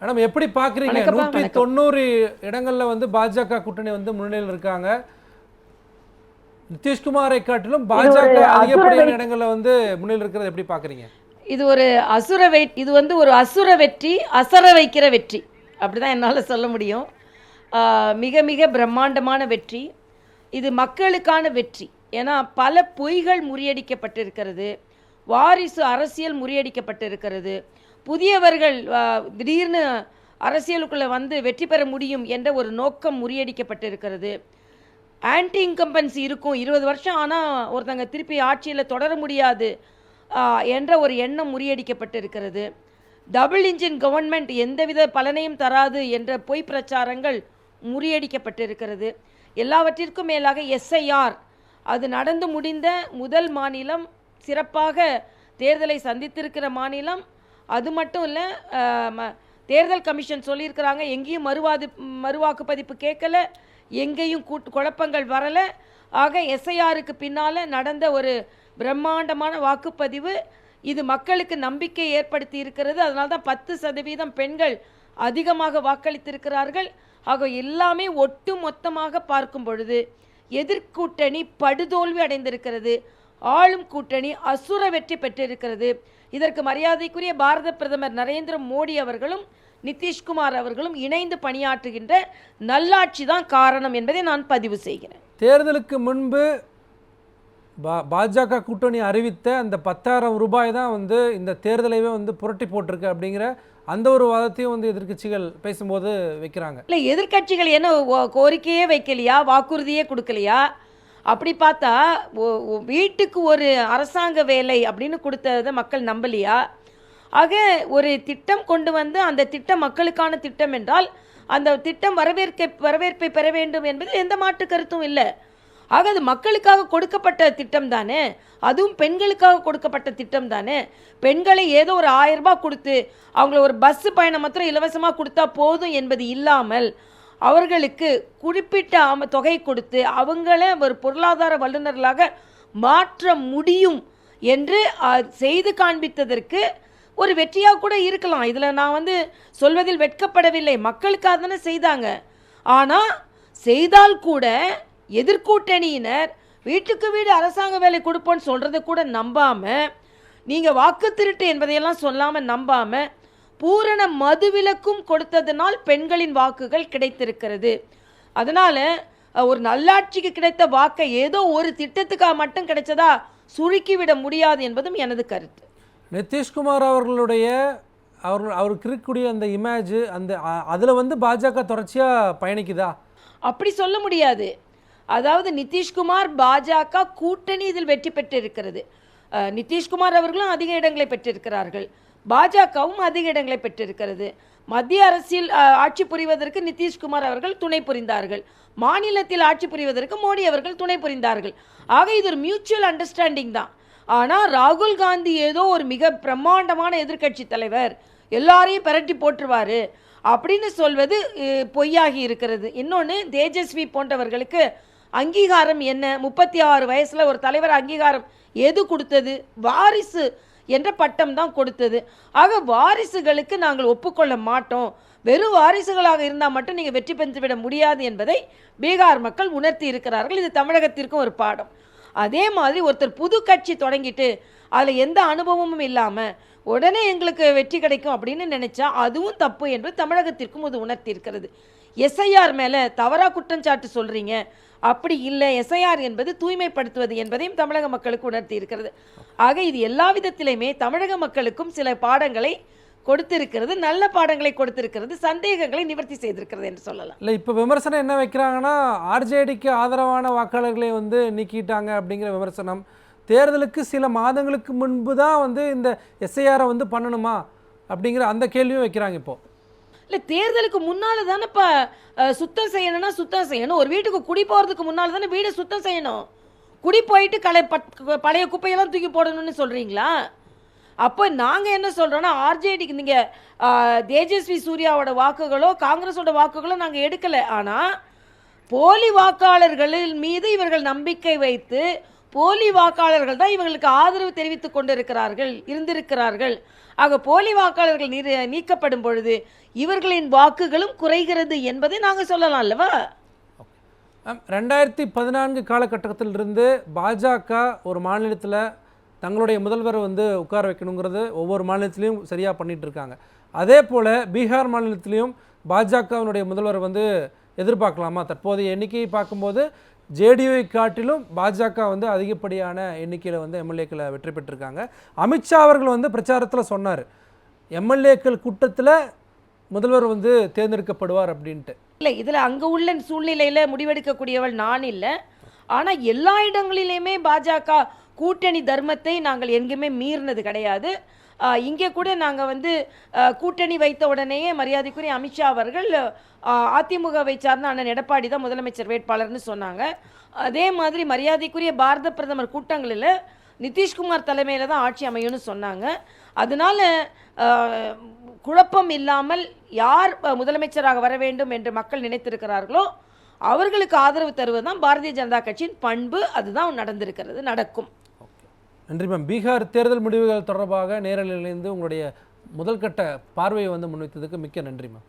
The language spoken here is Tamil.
மேடம் எப்படி வணக்கம்ப்பா, நூற்றி. தொண்ணூறு இடங்கள்ல வந்து பாஜக கூட்டணி வந்து முன்னிலையில் இருக்காங்க. நிதிஷ்குமாரை காட்டிலும் பாஜக அதிகப்படியான இடங்கள்ல வந்து முன்னிலையில் இருக்கிறது எப்படி பாக்குறீங்க இது ஒரு அசுர வெ இது வந்து ஒரு அசுர வெற்றி அசர வைக்கிற வெற்றி. அப்படிதான் என்னால் சொல்ல முடியும். மிக மிக பிரம்மாண்டமான வெற்றி. இது மக்களுக்கான வெற்றி. ஏன்னா பல பொய்கள் முறியடிக்கப்பட்டிருக்கிறது. வாரிசு அரசியல் முறியடிக்கப்பட்டிருக்கிறது. புதியவர்கள் திடீர்னு அரசியலுக்குள்ளே வந்து வெற்றி பெற முடியும் என்ற ஒரு நோக்கம் முறியடிக்கப்பட்டிருக்கிறது. ஆன்டி இன்கம்பன்சி இருக்கும் இருபது வருஷம் ஆனால் ஒருத்தங்க திருப்பி ஆட்சியில் தொடர முடியாது என்ற ஒரு எண்ணம் முறியடிக்கப்பட்டிருக்கிறது. டபுள் இன்ஜின் கவர்மெண்ட் எந்தவித பலனையும் தராது என்ற பொய் பிரச்சாரங்கள் முறியடிக்கப்பட்டிருக்கிறது. எல்லாவற்றிற்கும் மேலாக எஸ்ஐஆர் அது நடந்து முடிந்த முதல் மாநிலம் சிறப்பாக தேர்தலை சந்தித்திருக்கிற மாநிலம் அது மட்டும் இல்லை தேர்தல் கமிஷன் சொல்லியிருக்கிறாங்க எங்கேயும் மறுவாது மறுவாக்குப்பதிப்பு கேட்கல எங்கேயும் கூட்டு குழப்பங்கள் வரலை. ஆக எஸ்ஐஆருக்கு பின்னால் நடந்த ஒரு பிரம்மாண்டமான வாக்குப்பதிவு இது மக்களுக்கு நம்பிக்கை ஏற்படுத்தி இருக்கிறது. அதனால தான் பத்து சதவீதம் பெண்கள் அதிகமாக வாக்களித்திருக்கிறார்கள். ஆக எல்லாமே ஒட்டு மொத்தமாக பார்க்கும் பொழுது எதிர்கூட்டணி படுதோல்வி அடைந்திருக்கிறது. ஆளும் கூட்டணி அசுர வெற்றி பெற்றிருக்கிறது. இதற்கு மரியாதைக்குரிய பாரத பிரதமர் நரேந்திர மோடி அவர்களும் நிதிஷ்குமார் அவர்களும் இணைந்து பணியாற்றுகின்ற நல்லாட்சி தான் காரணம் என்பதை நான் பதிவு செய்கிறேன். தேர்தலுக்கு முன்பு பா பாஜக கூட்டணி அறிவித்த அந்த பத்தாயிரம் ரூபாய் தான் வந்து இந்த தேர்தலையே வந்து புரட்டி போட்டிருக்கு அப்படிங்கிற அந்த ஒரு வாதத்தையும் வந்து எதிர்க்கட்சிகள் பேசும்போது வைக்கிறாங்க. இல்லை எதிர்க்கட்சிகள் என்ன கோரிக்கையே வைக்கலையா வாக்குறுதியே கொடுக்கலையா? அப்படி பார்த்தா ஒ- வீட்டுக்கு ஒரு அரசாங்க வேலை அப்படின்னு கொடுத்ததை மக்கள் நம்பலையா? ஆக ஒரு திட்டம் கொண்டு வந்து அந்த திட்டம் மக்களுக்கான திட்டம் என்றால் அந்த திட்டம் வரவேற்க வரவேற்பை பெற வேண்டும் என்பது எந்த மாற்று கருத்தும் இல்லை. ஆக அது மக்களுக்காக கொடுக்கப்பட்ட திட்டம் தானே? அதுவும் பெண்களுக்காக கொடுக்கப்பட்ட திட்டம் தானே? பெண்களை ஏதோ ஒரு ஆயிரம் ரூபாய் கொடுத்து அவங்கள ஒரு பஸ் பயணம் மாத்திரம் இலவசமாக கொடுத்தா போதும் என்பது இல்லாமல் அவர்களுக்கு குறிப்பிட்ட அம தொகை கொடுத்து அவங்கள ஒரு பொருளாதார வல்லுநர்களாக மாற்ற முடியும் என்று செய்து காண்பித்ததற்கு ஒரு வெற்றியாக கூட இருக்கலாம். இதில் நான் வந்து சொல்வதில் வெட்கப்படவில்லை. மக்களுக்காக தானே செய்தாங்க. ஆனால் செய்தால் கூட எதிர்கூட்டணியினர் வீட்டுக்கு வீடு அரசாங்க வேலை கொடுப்போன்னு சொல்கிறத கூட நம்பாமல் நீங்கள் வாக்கு திருட்டு என்பதையெல்லாம் சொல்லாமல் நம்பாமல் பூரண மதுவிலக்கும் கொடுத்ததனால் பெண்களின் வாக்குகள் கிடைத்திருக்கிறது. அதனால் ஒரு நல்லாட்சிக்கு கிடைத்த வாக்கை ஏதோ ஒரு திட்டத்துக்காக மட்டும் கிடைச்சதா சுருக்கிவிட முடியாது என்பதும் எனது கருத்து. நிதிஷ்குமார் அவர்களுடைய அவர் அவருக்கு இருக்கக்கூடிய அந்த இமேஜ் அந்த அதில் வந்து பாஜக தொடர்ச்சியாக பயணிக்குதா? அப்படி சொல்ல முடியாது. அதாவது நிதிஷ்குமார் பாஜக கூட்டணி இதில் வெற்றி பெற்றிருக்கிறது. நிதிஷ்குமார் அவர்களும் அதிக இடங்களை பெற்றிருக்கிறார்கள். பாஜகவும் அதிக இடங்களை பெற்றிருக்கிறது. மத்திய அரசில் ஆட்சி புரிவதற்கு நிதிஷ்குமார் அவர்கள் துணை புரிந்தார்கள். மாநிலத்தில் ஆட்சி புரிவதற்கு மோடி அவர்கள் துணை புரிந்தார்கள். ஆக இது ஒரு மியூச்சுவல் அண்டர்ஸ்டாண்டிங் தான். ஆனால் ராகுல் காந்தி ஏதோ ஒரு மிக பிரம்மாண்டமான எதிர்க்கட்சி தலைவர். எல்லாரையும் பிரட்டி போட்டுருவார் அப்படின்னு சொல்வது பொய்யாகி இருக்கிறது. இன்னொன்று தேஜஸ்வி போன்றவர்களுக்கு அங்கீகாரம் என்ன? முப்பத்தி ஆறு வயசில் ஒரு தலைவர் அங்கீகாரம் எது கொடுத்தது? வாரிசு என்ற பட்டம் தான் கொடுத்தது. ஆக வாரிசுகளுக்கு நாங்கள் ஒப்புக்கொள்ள மாட்டோம். வெறும் வாரிசுகளாக இருந்தால் மட்டும் நீங்கள் வெற்றி பெற்று விட முடியாது என்பதை பீகார் மக்கள் உணர்த்தி இருக்கிறார்கள். இது தமிழகத்திற்கும் ஒரு பாடம். அதே மாதிரி ஒருத்தர் புது கட்சி தொடங்கிட்டு அதில் எந்த அனுபவமும் இல்லாமல் உடனே எங்களுக்கு வெற்றி கிடைக்கும் அப்படின்னு நினச்சா அதுவும் தப்பு என்று தமிழகத்திற்கும் அது உணர்த்தி இருக்கிறது. எஸ்ஐஆர் மேலே தவறாக குற்றஞ்சாட்டு சொல்கிறீங்க அப்படி இல்லை. எஸ்ஐஆர் என்பது தூய்மைப்படுத்துவது என்பதையும் தமிழக மக்களுக்கு உணர்த்தி இருக்கிறது. ஆக இது எல்லா விதத்திலையுமே தமிழக மக்களுக்கும் சில பாடங்களை கொடுத்திருக்கிறது. நல்ல பாடங்களை கொடுத்திருக்கிறது. சந்தேகங்களை நிவர்த்தி செய்திருக்கிறது என்று சொல்லலாம். இல்லை இப்போ விமர்சனம் என்ன வைக்கிறாங்கன்னா ஆர்ஜேடிக்கு ஆதரவான வாக்காளர்களை வந்து நீக்கிட்டாங்க அப்படிங்கிற விமர்சனம். தேர்தலுக்கு சில மாதங்களுக்கு முன்பு தான் வந்து இந்த எஸ்ஐஆரை வந்து பண்ணணுமா அப்படிங்கிற அந்த கேள்வியும் வைக்கிறாங்க இப்போ. இல்லை தேர்தலுக்கு முன்னால் தானேப்பா இப்போ சுத்தம் செய்யணும்னா சுத்தம் செய்யணும். ஒரு வீட்டுக்கு குடி போகிறதுக்கு முன்னால் தானே வீடை சுத்தம் செய்யணும். குடி போயிட்டு களை பழைய குப்பையெல்லாம் தூக்கி போடணும்னு சொல்கிறீங்களா அப்போ நாங்கள் என்ன சொல்கிறோன்னா ஆர்ஜேடிக்கு நீங்கள் தேஜஸ்வி சூர்யாவோட வாக்குகளோ காங்கிரஸோட வாக்குகளோ நாங்கள் எடுக்கலை. ஆனால் போலி வாக்காளர்களின் மீது இவர்கள் நம்பிக்கை வைத்து போலி வாக்காளர்கள் தான் இவங்களுக்கு ஆதரவு தெரிவித்துக் கொண்டிருக்கிறார்கள் இருந்திருக்கிறார்கள். ஆக போலி வாக்காளர்கள் நீர் நீக்கப்படும் பொழுது இவர்களின் வாக்குகளும் குறைகிறது என்பதை நாங்கள் சொல்லலாம் அல்லவா? ரெண்டாயிரத்தி பதினான்கு காலகட்டத்திலிருந்து பாஜக ஒரு மாநிலத்தில் தங்களுடைய முதல்வரை வந்து உட்கார வைக்கணுங்கிறது ஒவ்வொரு மாநிலத்திலையும் சரியாக பண்ணிட்டு இருக்காங்க அதே போல் பீகார் மாநிலத்திலையும் பாஜகவினுடைய முதல்வரை வந்து எதிர்பார்க்கலாமா? தற்போதைய எண்ணிக்கையை பார்க்கும்போது ஜேடியூவை காட்டிலும் பாஜக வந்து அதிகப்படியான எண்ணிக்கையில் வந்து எம்எல்ஏக்களை வெற்றி பெற்றிருக்காங்க. அமித்ஷா அவர்கள் வந்து பிரச்சாரத்தில் சொன்னார். எம்எல்ஏக்கள் கூட்டத்தில் முதல்வர் வந்து தேர்ந்தெடுக்கப்படுவார் அப்படின்ட்டு. இல்லை இதில் அங்கே உள்ள சூழ்நிலையில் முடிவெடுக்கக்கூடியவள் நான் இல்லை. ஆனால் எல்லா இடங்களிலுமே பாஜக கூட்டணி தர்மத்தை நாங்கள் எங்கேயுமே மீறினது கிடையாது. இங்கே கூட நாங்கள் வந்து கூட்டணி வைத்த உடனேயே மரியாதைக்குரிய அமித்ஷா அவர்கள் அதிமுகவை சார்ந்த அண்ணன் எடப்பாடி தான் முதலமைச்சர் வேட்பாளர்னு சொன்னாங்க. அதே மாதிரி மரியாதைக்குரிய பாரத பிரதமர் கூட்டங்களில் நிதிஷ்குமார் தலைமையில் தான் ஆட்சி அமையும்னு சொன்னாங்க. அதனால குழப்பம் இல்லாமல் யார் முதலமைச்சராக வர வேண்டும் என்று மக்கள் நினைத்திருக்கிறார்களோ அவர்களுக்கு ஆதரவு தருவது தான் பாரதிய ஜனதா கட்சியின் பண்பு. அதுதான் நடந்திருக்கிறது நடக்கும். நன்றி மேம் பீகார் தேர்தல் முடிவுகள் தொடர்பாக நேரலையிலிருந்து உங்களுடைய முதல்கட்ட பார்வையை வந்து முன்வைத்ததுக்கு மிக்க நன்றி மேம்